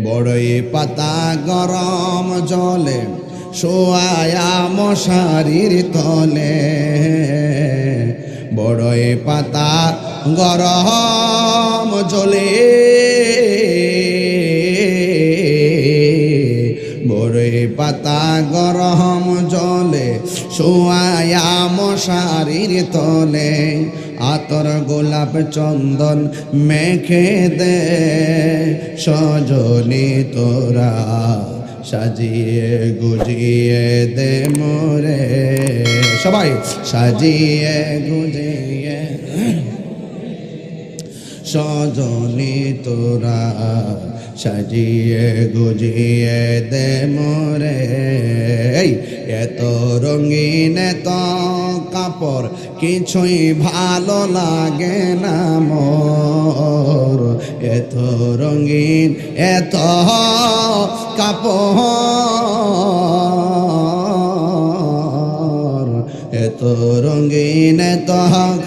বড়ই পাতা গরম জলে, শোয়ায়া মশারির তলে। বড়ই পাতা গরম জলে, বড়ই পাতা গরম জলে, শোয়ায়া মশারির তলে। আতর গোলাপ চন্দন মেখে দে। সজনি তোরা সাজিয়ে গুজিয়ে দে মোরে। সবাই সাজিয়ে গুজিয়ে সজনি তোরা সাজিয়ে গুজিয়ে দে মোরে। এত রঙিন এত কাপড়, কিছুই ভালো লাগে না মোর। এত রঙিন, এত কাপড়। এত রঙিন, এত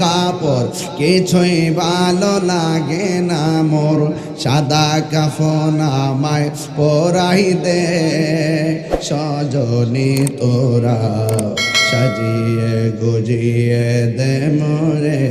কাপড়, কিছুই ভালো লাগে না মোর। সাদা কাফন আমায় পরাই দে, সজনি তোরা সাজিয়ে গুজিয়ে দে মোরে।